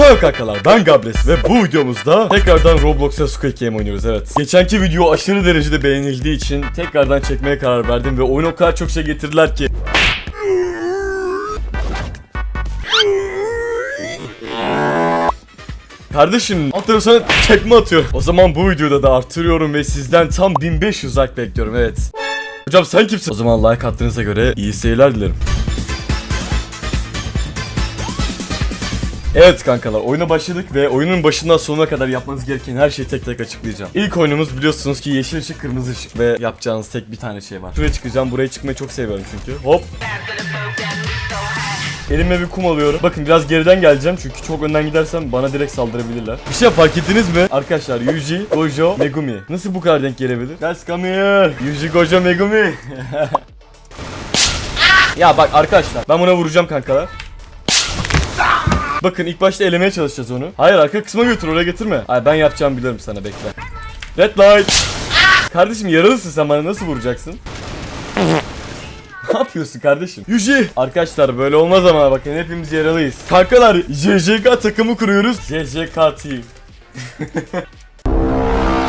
Selam kankalar ben Gabres ve bu videomuzda tekrardan Roblox'a Squid Game oynuyoruz evet. Geçenki video aşırı derecede beğenildiği için tekrardan çekmeye karar verdim ve oyun o kadar çok şey getirdiler ki. Kardeşim alt sana tekme atıyor. O zaman bu videoda da artırıyorum ve sizden tam 1500 like bekliyorum evet. Hocam sen kimsin? O zaman like attığınıza göre iyi seyirler dilerim. Evet kankalar oyuna başladık ve oyunun başından sonuna kadar yapmanız gereken her şeyi tek tek açıklayacağım. İlk oyunumuz biliyorsunuz ki yeşil ışık kırmızı ışık ve yapacağınız tek bir tane şey var. Şuraya çıkacağım buraya çıkmayı çok seviyorum çünkü. Hop. Elime bir kum alıyorum. Bakın biraz geriden geleceğim çünkü çok önden gidersem bana direkt saldırabilirler. Bir şey fark ettiniz mi? Arkadaşlar Yuji, Gojo, Megumi. Nasıl bu kadar denk gelebilir? Let's come here. Yuji, Gojo, Megumi. ya bak arkadaşlar ben buna vuracağım kankalar. Bakın ilk başta elemeye çalışacağız onu. Hayır arka kısma götür oraya getirme. Hayır ben yapacağımı biliyorum sana bekle. Red light. Kardeşim yaralısın sen bana nasıl vuracaksın? ne yapıyorsun kardeşim? Yuji. Arkadaşlar böyle olmaz ama bakın hepimiz yaralıyız. Kankalar JJK takımı kuruyoruz. JJK team.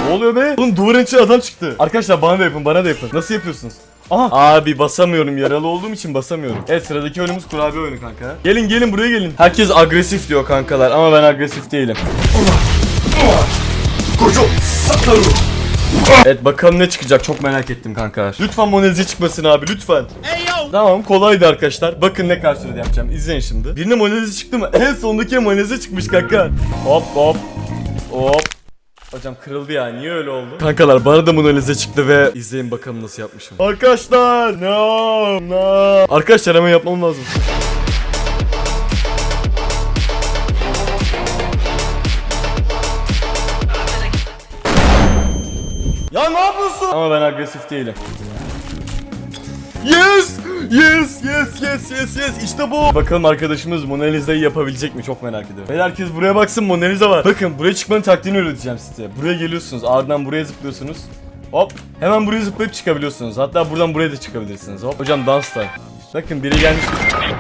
ne oluyor be? Oğlum duvarın içine adam çıktı. Arkadaşlar bana da yapın bana da yapın. Nasıl yapıyorsunuz? Aha. Abi basamıyorum yaralı olduğum için basamıyorum. Evet sıradaki oyunumuz kurabiye oyunu kanka. Gelin gelin buraya gelin. Herkes agresif diyor kankalar ama ben agresif değilim. Kocu Sataru. Evet bakalım ne çıkacak çok merak ettim kankalar. Lütfen Monalize çıkmasın abi lütfen. Tamam kolaydı arkadaşlar. Bakın ne kadar sürede yapacağım. İzleyin şimdi. Birine Monalize çıktı mı? En sondaki Monalize çıkmış kanka. Hop hop. Hop. Hocam kırıldı ya niye öyle oldu? Kankalar bana da Mona Lisa çıktı ve izleyin bakalım nasıl yapmışım. Arkadaşlar no no. Arkadaşlar hemen yapmam lazım. Ya ne yapıyorsun? Ama ben agresif değilim. Yes! Yes! Yes! Yes! Yes! Yes! İşte bu! Bakalım arkadaşımız Mona Lisa'yı yapabilecek mi? Çok merak ediyorum. Beyler herkes buraya baksın Mona Lisa var. Bakın buraya çıkmanın taktiğini öğreteceğim size. Buraya geliyorsunuz. Ardından buraya zıplıyorsunuz. Hop. Hemen buraya zıplayıp çıkabiliyorsunuz. Hatta buradan buraya da çıkabilirsiniz. Hop. Hocam dans time. Bakın biri gelmiş.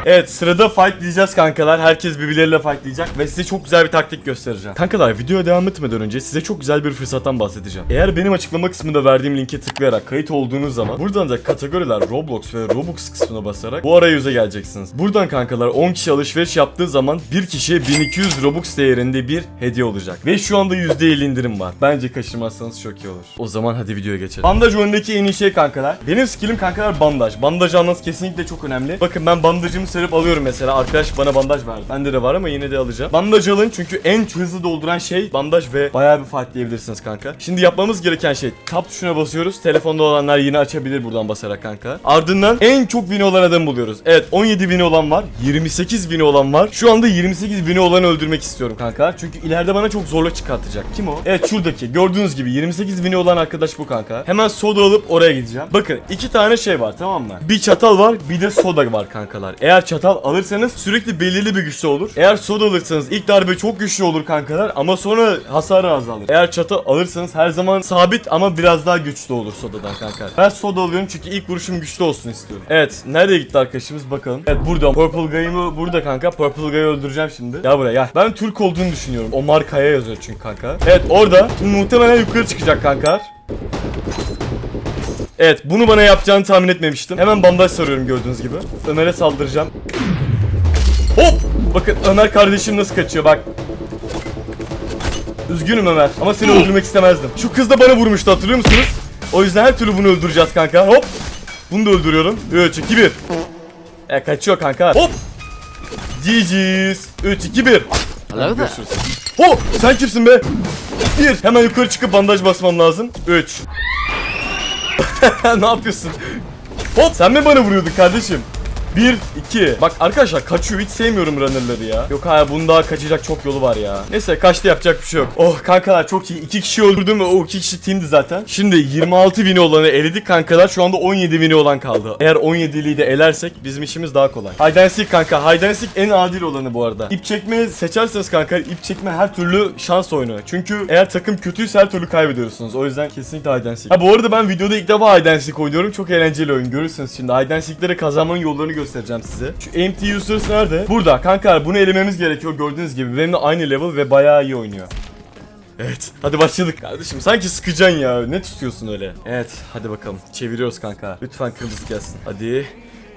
Evet sırada fight diyeceğiz kankalar. Herkes birbirleriyle fight diyecek ve size çok güzel bir taktik göstereceğim. Kankalar videoya devam etmeden önce size çok güzel bir fırsattan bahsedeceğim. Eğer benim açıklama kısmında verdiğim linke tıklayarak kayıt olduğunuz zaman buradan da kategoriler Roblox ve Robux kısmına basarak bu arayüze geleceksiniz. Buradan kankalar 10 kişi alışveriş yaptığı zaman bir kişiye 1200 Robux değerinde bir hediye olacak. Ve şu anda %50 indirim var. Bence kaçırmazsanız çok iyi olur. O zaman hadi videoya geçelim. Bandaj oyundaki en iyi şey kankalar. Benim skillim kankalar bandaj. Bandaj almanız kesinlikle çok önemli. Bakın ben bandajımı sarıp alıyorum mesela. Arkadaş bana bandaj verdi. Bende de var ama yine de alacağım. Bandaj alın çünkü en hızlı dolduran şey bandaj ve bayağı bir fightlayabilirsiniz kanka. Şimdi yapmamız gereken şey tap tuşuna basıyoruz. Telefonda olanlar yine açabilir buradan basarak kanka. Ardından en çok win olan adamı buluyoruz. Evet 17 win olan var. 28 win olan var. Şu anda 28 win olanı öldürmek istiyorum kanka. Çünkü ileride bana çok zorluk çıkartacak. Kim o? Evet şuradaki. Gördüğünüz gibi 28 win olan arkadaş bu kanka. Hemen soda alıp oraya gideceğim. Bakın iki tane şey var tamam mı? Bir çatal var bir de soda var kankalar. Eğer çatal alırsanız sürekli belirli bir güçte olur. Eğer soda alırsanız ilk darbe çok güçlü olur kankalar ama sonra hasarı azalır. Eğer çatal alırsanız her zaman sabit ama biraz daha güçlü olur sodadan kanka. Ben soda alıyorum çünkü ilk vuruşum güçlü olsun istiyorum. Evet nereye gitti arkadaşımız bakalım. Evet burada. Purple Guy'ımı burada kanka. Purple Guy'ı öldüreceğim şimdi. Ya buraya gel. Ben Türk olduğunu düşünüyorum. O markaya yazıyor çünkü kanka. Evet orada. Muhtemelen yukarı çıkacak kankalar. Evet bunu bana yapacağını tahmin etmemiştim. Hemen bandaj sarıyorum gördüğünüz gibi. Ömer'e saldıracağım. Hop! Bakın Ömer kardeşim nasıl kaçıyor bak. Üzgünüm Ömer ama seni öldürmek istemezdim. Şu kız da bana vurmuştu hatırlıyor musunuz? O yüzden her türlü bunu öldüreceğiz kanka. Hop! Bunu da öldürüyorum. 3 2 1. E kaçıyor kanka. Hop! GG's. 3 2 1. Hello there. Görüşürüz. Ho! Sen kimsin be? 1. Hemen yukarı çıkıp bandaj basmam lazım. 3. ne yapıyorsun? Hop! Sen mi bana vuruyordun kardeşim? 1, 2. Bak arkadaşlar kaçıyor hiç sevmiyorum runnerları ya. Yok ha bunun daha kaçacak çok yolu var ya. Neyse kaçtı yapacak bir şey yok. Oh kankalar çok iyi. 2 kişi öldürdüm ve o 2 kişi teamdi zaten. Şimdi 26 wini olanı eledik kankalar. Şu anda 17 wini olan kaldı. Eğer 17'liyi de elersek bizim işimiz daha kolay. Hide and seek kanka. Hide and seek en adil olanı bu arada. İp çekme seçerseniz kanka ip çekme her türlü şans oyunu. Çünkü eğer takım kötüyse her türlü kaybediyorsunuz. O yüzden kesinlikle hide and seek. Ha bu arada ben videoda ilk defa hide and oynuyorum. Çok eğlenceli oyun. Görürsünüz şimdi. Hide and seek'lere kazanmanın yollarını göstereceğim size. Şu empty users nerede? Burada kanka bunu elememiz gerekiyor gördüğünüz gibi. Benimle aynı level ve bayağı iyi oynuyor. Evet hadi başladık. Kardeşim sanki sıkacaksın ya. Ne tutuyorsun öyle? Evet hadi bakalım. Çeviriyoruz kanka. Lütfen kırmızı gelsin. Hadi.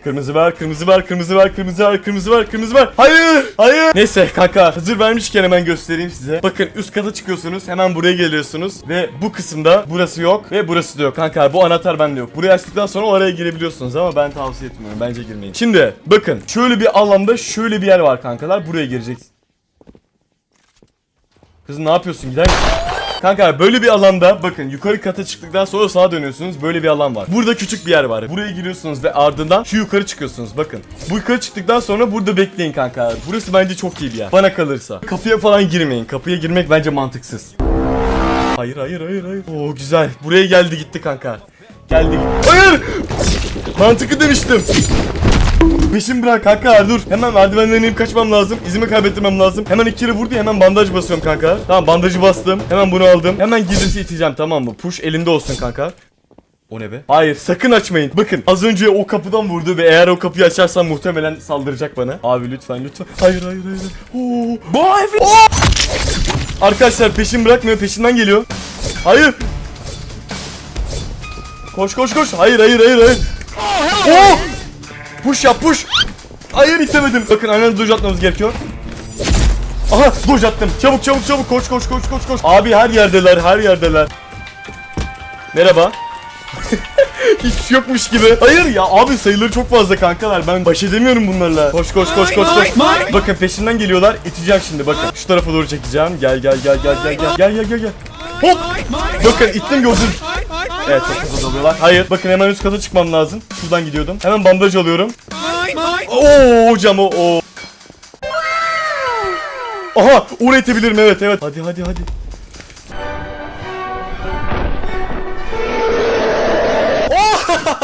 Kırmızı ver, kırmızı ver, kırmızı ver, kırmızı ver, kırmızı ver, kırmızı ver. Hayır, hayır. Neyse kanka hazır vermişken hemen göstereyim size. Bakın üst kata çıkıyorsunuz, hemen buraya geliyorsunuz ve bu kısımda burası yok ve burası da yok. Kanka bu anahtar bende yok. Burayı açtıktan sonra oraya girebiliyorsunuz ama ben tavsiye etmiyorum. Bence girmeyin. Şimdi bakın şöyle bir alanda şöyle bir yer var kankalar. Buraya gireceksin. Kızım ne yapıyorsun gider misin? Kanka böyle bir alanda bakın yukarı kata çıktıktan sonra sağa dönüyorsunuz böyle bir alan var. Burada küçük bir yer var. Buraya giriyorsunuz ve ardından şu yukarı çıkıyorsunuz bakın. Bu yukarı çıktıktan sonra burada bekleyin kanka. Burası bence çok iyi bir yer. Bana kalırsa. Kapıya falan girmeyin. Kapıya girmek bence mantıksız. Hayır hayır hayır hayır. Oo güzel. Buraya geldi gitti kanka. Geldi gitti. Hayır! Mantıklı demiştim. Peşim bırak kanka dur. Hemen merdivenlerden inip kaçmam lazım. İzimi kaybettirmem lazım. Hemen iki kere vurdu hemen bandaj basıyorum kanka. Tamam bandajı bastım. Hemen bunu aldım. Hemen gidirsi iteceğim tamam mı? Push elinde olsun kanka. O ne be? Hayır sakın açmayın. Bakın az önce o kapıdan vurdu ve eğer o kapıyı açarsam muhtemelen saldıracak bana. Abi lütfen lütfen. Hayır hayır hayır. Oo. Arkadaşlar peşim bırakmıyor peşinden geliyor. Hayır. Koş koş koş. Hayır hayır hayır hayır. Oo! Push yap push. Hayır itemedim. Bakın aynen dodge atmamız gerekiyor. Aha dodge attım. Çabuk çabuk çabuk koş koş koş koş koş. Abi her yerdeler her yerdeler. Merhaba. Hiç yokmuş gibi. Hayır ya abi sayıları çok fazla kankalar. Ben baş edemiyorum bunlarla. Koş koş koş koş koş. Bakın peşinden geliyorlar. İteceğim şimdi bakın. Şu tarafa doğru çekeceğim. Gel gel gel gel gel gel. Gel gel gel gel. Hop. Bakın ittim gördünüz. Evet çok hızlı dalıyorlar. Hayır bakın hemen üst kata çıkmam lazım. Şuradan gidiyordum. Hemen bandaj alıyorum. Oo hocam o. Aha itebilirim evet evet. Hadi hadi hadi.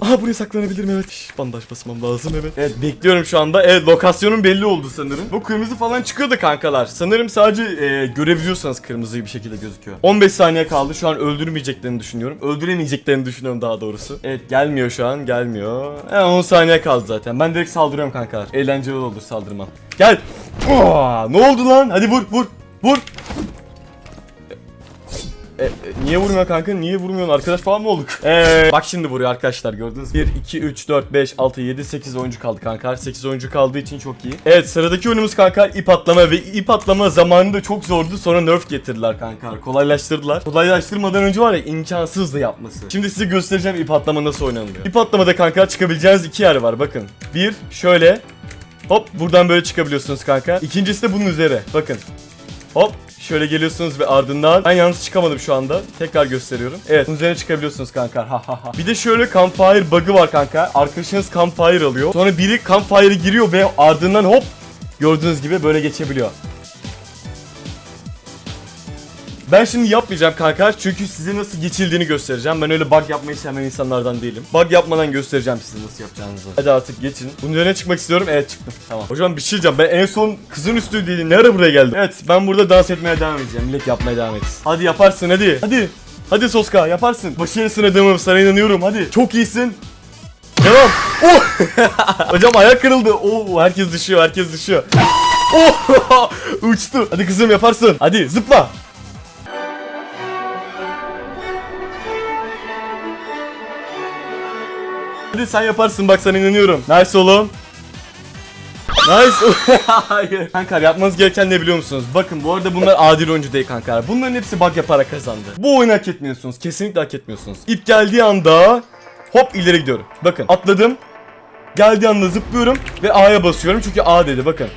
Aha buraya saklanabilirim evet. Şş, bandaj basmam lazım evet. Evet bekliyorum şu anda. Evet lokasyonum belli oldu sanırım. Bu kırmızı falan çıkıyordu kankalar. Sanırım sadece e, görebiliyorsanız kırmızı bir şekilde gözüküyor. 15 saniye kaldı. Şu an öldürmeyeceklerini düşünüyorum. Öldüremeyeceklerini düşünüyorum daha doğrusu. Evet gelmiyor şu an gelmiyor. He 10 saniye kaldı zaten. Ben direkt saldırıyorum kankalar. Eğlenceli olur saldırmam. Gel. Aa, ne oldu lan? Hadi vur vur vur. E, e, niye vurmuyor kanka? Niye vurmuyorsun? Arkadaş falan mı olduk? Eee bak şimdi vuruyor arkadaşlar gördünüz mü? 1, 2, 3, 4, 5, 6, 7, 8 oyuncu kaldı kanka. 8 oyuncu kaldığı için çok iyi. Evet sıradaki oyunumuz kanka ip atlama ve ip atlama zamanında çok zordu. Sonra nerf getirdiler kanka. Kolaylaştırdılar. Kolaylaştırmadan önce var ya imkansızdı yapması. Şimdi size göstereceğim ip atlama nasıl oynanılıyor. İp atlamada kanka çıkabileceğiniz iki yer var bakın. Bir şöyle. Hop buradan böyle çıkabiliyorsunuz kanka. İkincisi de bunun üzeri. Bakın. Hop şöyle geliyorsunuz ve ardından ben yalnız çıkamadım şu anda. Tekrar gösteriyorum. Evet bunun üzerine çıkabiliyorsunuz kanka. Ha ha ha. Bir de şöyle campfire bug'ı var kanka. Arkadaşınız campfire alıyor. Sonra biri campfire'ı giriyor ve ardından hop gördüğünüz gibi böyle geçebiliyor. Ben şimdi yapmayacağım kanka çünkü size nasıl geçildiğini göstereceğim. Ben öyle bug yapmayı sevmeyen insanlardan değilim. Bug yapmadan göstereceğim size nasıl yapacağınızı. Hadi artık geçin. Bunun üzerine çıkmak istiyorum. Evet çıktım. Tamam. Hocam bir şey diyeceğim. Ben en son kızın üstü değil. Ne ara buraya geldim? Evet ben burada dans etmeye devam edeceğim. Millet yapmaya devam etsin. Hadi yaparsın hadi. Hadi. Hadi Soska yaparsın. Başarısın adamım sana inanıyorum hadi. Çok iyisin. Devam. Oh! Hocam ayak kırıldı. Oo herkes düşüyor herkes düşüyor. Oh! Uçtu. Hadi kızım yaparsın. Hadi zıpla. Hadi sen yaparsın bak sana inanıyorum. Nice oğlum. Nice. Hayır. Kanka yapmanız gereken ne biliyor musunuz? Bakın bu arada bunlar adil oyuncu değil kanka. Bunların hepsi bug yaparak kazandı. Bu oyunu hak etmiyorsunuz. Kesinlikle hak etmiyorsunuz. İp geldiği anda hop ileri gidiyorum. Bakın atladım. Geldiği anda zıplıyorum ve A'ya basıyorum çünkü A dedi bakın.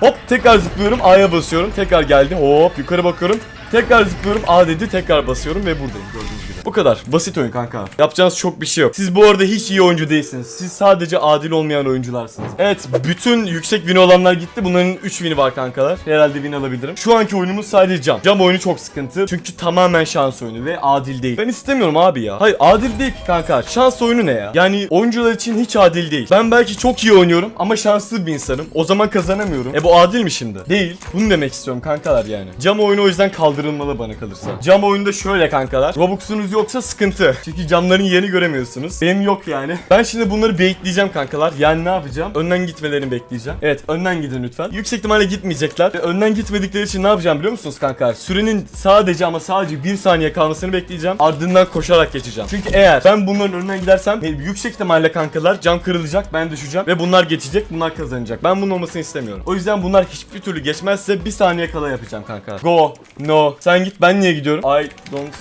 Hop tekrar zıplıyorum A'ya basıyorum. Tekrar geldi. Hop yukarı bakıyorum. Tekrar zıplıyorum A dedi. Tekrar basıyorum ve buradayım gördüğünüz gibi. Bu kadar. Basit oyun kanka. Yapacağınız çok bir şey yok. Siz bu arada hiç iyi oyuncu değilsiniz. Siz sadece adil olmayan oyuncularsınız. Evet bütün yüksek win olanlar gitti. Bunların 3 win'i var kankalar. Herhalde win alabilirim. Şu anki oyunumuz sadece cam. Cam oyunu çok sıkıntı. Çünkü tamamen şans oyunu ve adil değil. Ben istemiyorum abi ya. Hayır adil değil ki kanka. Şans oyunu ne ya? Yani oyuncular için hiç adil değil. Ben belki çok iyi oynuyorum ama şanslı bir insanım. O zaman kazanamıyorum. E bu adil mi şimdi? Değil. Bunu demek istiyorum kankalar yani. Cam oyunu o yüzden kaldırın kaldırılmalı bana kalırsa. Cam oyunda şöyle kankalar. Robux'unuz yoksa sıkıntı. Çünkü camların yerini göremiyorsunuz. Benim yok yani. Ben şimdi bunları bekleyeceğim kankalar. Yani ne yapacağım? Önden gitmelerini bekleyeceğim. Evet önden gidin lütfen. Yüksek ihtimalle gitmeyecekler. Önden gitmedikleri için ne yapacağım biliyor musunuz kankalar? Sürenin sadece ama sadece bir saniye kalmasını bekleyeceğim. Ardından koşarak geçeceğim. Çünkü eğer ben bunların önünden gidersem yüksek ihtimalle kankalar cam kırılacak ben düşeceğim ve bunlar geçecek bunlar kazanacak. Ben bunun olmasını istemiyorum. O yüzden bunlar hiçbir türlü geçmezse bir saniye kala yapacağım kanka. Go. No. Sen git ben niye gidiyorum? I don't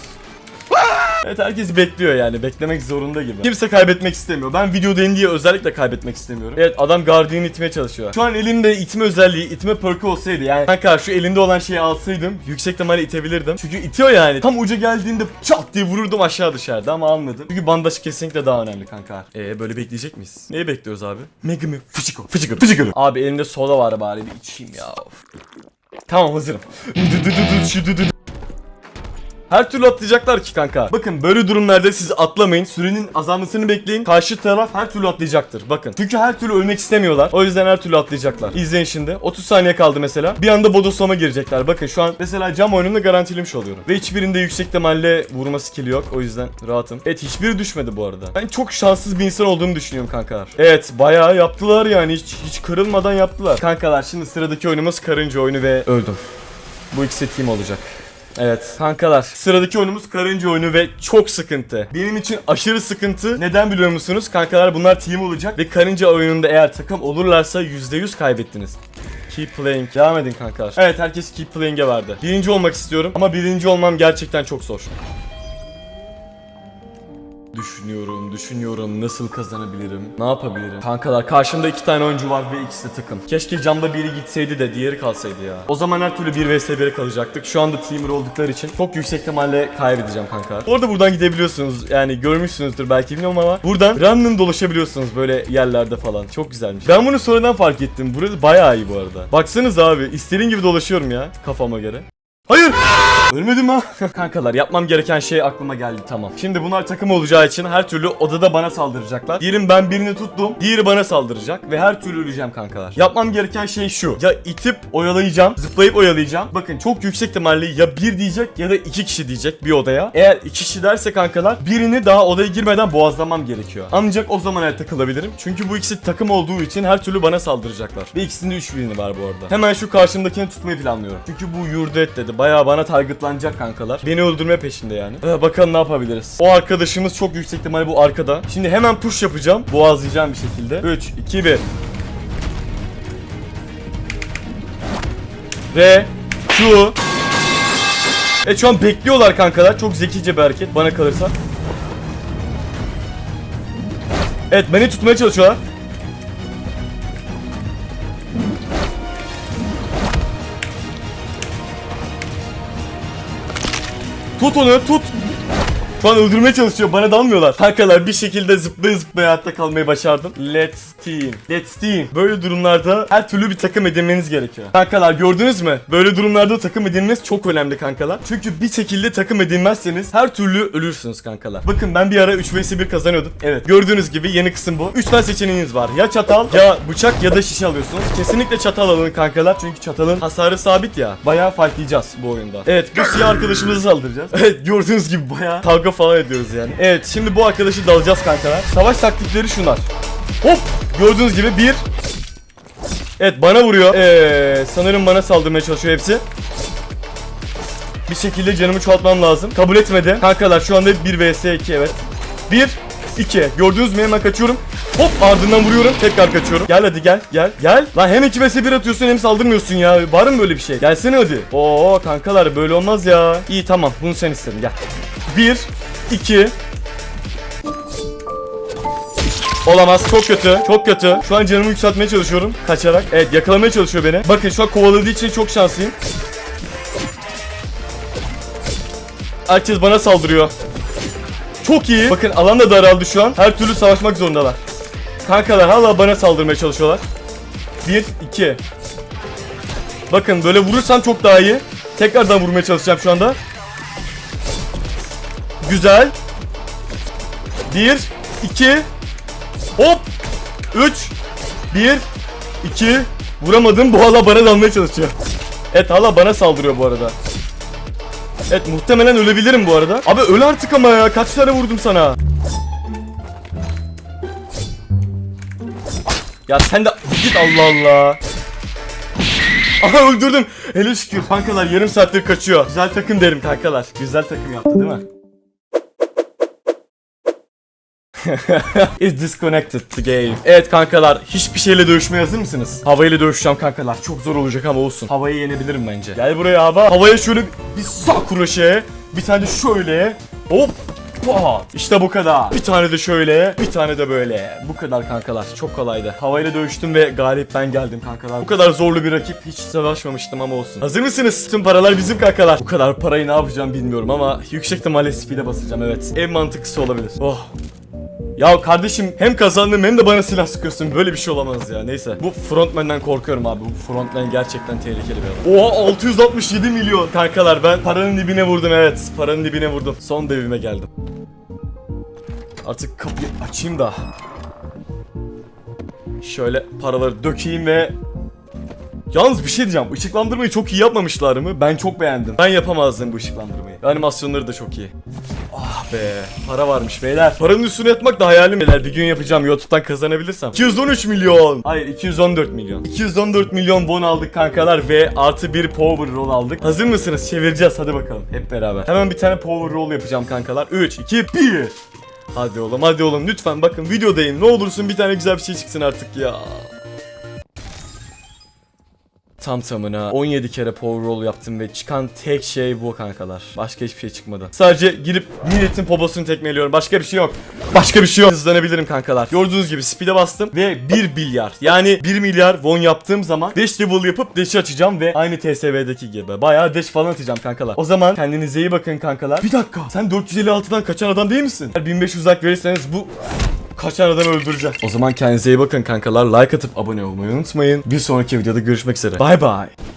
Evet herkes bekliyor yani beklemek zorunda gibi. Kimse kaybetmek istemiyor. Ben videodayım diye özellikle kaybetmek istemiyorum. Evet adam Guardian'ı itmeye çalışıyor. Şu an elimde itme özelliği, itme perk'ü olsaydı yani kanka şu elinde olan şeyi alsaydım yüksek ihtimalle itebilirdim. Çünkü itiyor yani. Tam uca geldiğinde çat diye vururdum aşağı dışarıda ama almadım. Çünkü bandaj kesinlikle daha önemli kanka. Ee böyle bekleyecek miyiz? Neyi bekliyoruz abi? Megami Fıçıko. Fıçıko. Fıçıko. Abi elimde soda var bari bir içeyim ya. Of. Tamam hazırım. Her türlü atlayacaklar ki kanka. Bakın böyle durumlarda siz atlamayın. Sürenin azalmasını bekleyin. Karşı taraf her türlü atlayacaktır. Bakın. Çünkü her türlü ölmek istemiyorlar. O yüzden her türlü atlayacaklar. İzleyin şimdi. 30 saniye kaldı mesela. Bir anda bodoslama girecekler. Bakın şu an mesela cam oyununda garantilemiş oluyorum. Ve hiçbirinde yüksek ihtimalle vurma skill'i yok. O yüzden rahatım. Evet hiçbiri düşmedi bu arada. Ben çok şanssız bir insan olduğumu düşünüyorum kankalar. Evet bayağı yaptılar yani. Hiç, hiç kırılmadan yaptılar. Kankalar şimdi sıradaki oyunumuz karınca oyunu ve öldüm. Bu ikisi team olacak. Evet kankalar sıradaki oyunumuz karınca oyunu ve çok sıkıntı. Benim için aşırı sıkıntı. Neden biliyor musunuz? Kankalar bunlar team olacak ve karınca oyununda eğer takım olurlarsa %100 kaybettiniz. Keep playing. Devam edin kankalar. Evet herkes keep playing'e verdi. Birinci olmak istiyorum ama birinci olmam gerçekten çok zor. Düşünüyorum, düşünüyorum nasıl kazanabilirim, ne yapabilirim? Kankalar karşımda iki tane oyuncu var ve ikisi takım. Keşke camda biri gitseydi de diğeri kalsaydı ya. O zaman her türlü 1 vs 1'e kalacaktık. Şu anda teamer oldukları için çok yüksek ihtimalle kaybedeceğim kankalar. Orada buradan gidebiliyorsunuz. Yani görmüşsünüzdür belki bilmiyorum ama buradan random dolaşabiliyorsunuz böyle yerlerde falan. Çok güzelmiş. Ben bunu sonradan fark ettim. Burası bayağı iyi bu arada. Baksanız abi istediğin gibi dolaşıyorum ya kafama göre. Hayır! Ölmedim ha. Kankalar yapmam gereken şey aklıma geldi tamam. Şimdi bunlar takım olacağı için her türlü odada bana saldıracaklar. Diyelim ben birini tuttum. Diğeri bana saldıracak ve her türlü öleceğim kankalar. Yapmam gereken şey şu. Ya itip oyalayacağım. Zıplayıp oyalayacağım. Bakın çok yüksek ihtimalle ya bir diyecek ya da iki kişi diyecek bir odaya. Eğer iki kişi derse kankalar birini daha odaya girmeden boğazlamam gerekiyor. Ancak o zaman hayatta kalabilirim. Çünkü bu ikisi takım olduğu için her türlü bana saldıracaklar. Ve ikisinde 3 birini var bu arada. Hemen şu karşımdakini tutmayı planlıyorum. Çünkü bu yurdu et dedi. Bayağı bana targetlanacak kankalar. Beni öldürme peşinde yani. Ee, bakalım ne yapabiliriz. O arkadaşımız çok yüksek ihtimalle bu arkada. Şimdi hemen push yapacağım. Boğazlayacağım bir şekilde. 3, 2, 1. Ve şu Evet şu an bekliyorlar kankalar. Çok zekice bir hareket bana kalırsa. Evet beni tutmaya çalışıyorlar. Tut onu tut. Şu an öldürmeye çalışıyor bana dalmıyorlar. Kankalar bir şekilde zıplaya zıplaya hayatta kalmayı başardım. Let's team. Let's team. Böyle durumlarda her türlü bir takım edinmeniz gerekiyor. Kankalar gördünüz mü? Böyle durumlarda takım edinmeniz çok önemli kankalar. Çünkü bir şekilde takım edinmezseniz her türlü ölürsünüz kankalar. Bakın ben bir ara 3 vs 1 kazanıyordum. Evet gördüğünüz gibi yeni kısım bu. 3 tane seçeneğiniz var. Ya çatal ya bıçak ya da şişe alıyorsunuz. Kesinlikle çatal alın kankalar. Çünkü çatalın hasarı sabit ya. Bayağı fightlayacağız bu oyunda. Evet bu siyah arkadaşımızı saldıracağız. Evet gördüğünüz gibi bayağı kavga falan ediyoruz yani. Evet şimdi bu arkadaşı dalacağız kankalar. Savaş taktikleri şunlar. Hop gördüğünüz gibi bir Evet bana vuruyor. Ee, sanırım bana saldırmaya çalışıyor hepsi. Bir şekilde canımı çoğaltmam lazım. Kabul etmedi. Kankalar şu anda 1 vs 2 evet. 1 2. Gördünüz mü hemen kaçıyorum. Hop ardından vuruyorum. Tekrar kaçıyorum. Gel hadi gel gel gel. Lan hem 2 vs 1 atıyorsun hem saldırmıyorsun ya. Var mı böyle bir şey? Gelsene hadi. Oo kankalar böyle olmaz ya. İyi tamam bunu sen istedin gel. 1 2 Olamaz çok kötü çok kötü. Şu an canımı yükseltmeye çalışıyorum kaçarak. Evet yakalamaya çalışıyor beni. Bakın şu an kovaladığı için çok şanslıyım. Herkes bana saldırıyor. Çok iyi. Bakın alan da daraldı şu an. Her türlü savaşmak zorundalar. Kankalar hala bana saldırmaya çalışıyorlar. 1 2 Bakın böyle vurursam çok daha iyi. Tekrardan vurmaya çalışacağım şu anda Güzel 1 2 Hop 3 1 2 Vuramadım bu hala bana dalmaya çalışıyor Evet hala bana saldırıyor bu arada Evet muhtemelen ölebilirim bu arada. Abi öl artık ama ya. Kaç tane vurdum sana? Ya sen de git Allah Allah. Aha öldürdüm. Hele şükür kankalar yarım saattir kaçıyor. Güzel takım derim kankalar. Güzel takım yaptı değil mi? Is disconnected the game. Evet kankalar hiçbir şeyle dövüşmeye hazır mısınız? Havayla dövüşeceğim kankalar. Çok zor olacak ama olsun. Havayı yenebilirim bence. Gel buraya hava. Havaya şöyle bir sakura şey. Bir tane de şöyle. Hop. Pat. İşte bu kadar. Bir tane de şöyle, bir tane de böyle. Bu kadar kankalar. Çok kolaydı. Havayla dövüştüm ve galip ben geldim kankalar. Bu kadar zorlu bir rakip hiç savaşmamıştım ama olsun. Hazır mısınız? Tüm paralar bizim kankalar. Bu kadar parayı ne yapacağım bilmiyorum ama yüksek ihtimalle speed'e basacağım evet. En mantıklısı olabilir. Oh. Ya kardeşim hem kazandım hem de bana silah sıkıyorsun. Böyle bir şey olamaz ya. Neyse. Bu frontman'den korkuyorum abi. Bu frontman gerçekten tehlikeli bir adam. Oha 667 milyon. Kankalar ben paranın dibine vurdum evet. Paranın dibine vurdum. Son devime geldim. Artık kapıyı açayım da. Şöyle paraları dökeyim ve Yalnız bir şey diyeceğim. Işıklandırmayı çok iyi yapmamışlar mı? Ben çok beğendim. Ben yapamazdım bu ışıklandırmayı. Animasyonları da çok iyi. Ah be. Para varmış beyler. Paranın üstüne yatmak da hayalim beyler. Bir gün yapacağım YouTube'dan kazanabilirsem. 213 milyon. Hayır 214 milyon. 214 milyon won aldık kankalar ve artı bir power roll aldık. Hazır mısınız? Çevireceğiz hadi bakalım. Hep beraber. Hemen bir tane power roll yapacağım kankalar. 3, 2, 1. Hadi oğlum hadi oğlum lütfen bakın videodayım. Ne olursun bir tane güzel bir şey çıksın artık ya. Tam tamına 17 kere power roll yaptım ve çıkan tek şey bu kankalar. Başka hiçbir şey çıkmadı. Sadece girip milletin poposunu tekmeliyorum. Başka bir şey yok. Başka bir şey yok. Hızlanabilirim kankalar. Gördüğünüz gibi speed'e bastım ve 1 milyar yani 1 milyar won yaptığım zaman dash level yapıp dash'i açacağım ve aynı TSV'deki gibi. Bayağı dash falan atacağım kankalar. O zaman kendinize iyi bakın kankalar. Bir dakika. Sen 456'dan kaçan adam değil misin? Eğer 1500 like verirseniz bu kaçan adamı öldüreceğim. O zaman kendinize iyi bakın kankalar. Like atıp abone olmayı unutmayın. Bir sonraki videoda görüşmek üzere. Bye bye.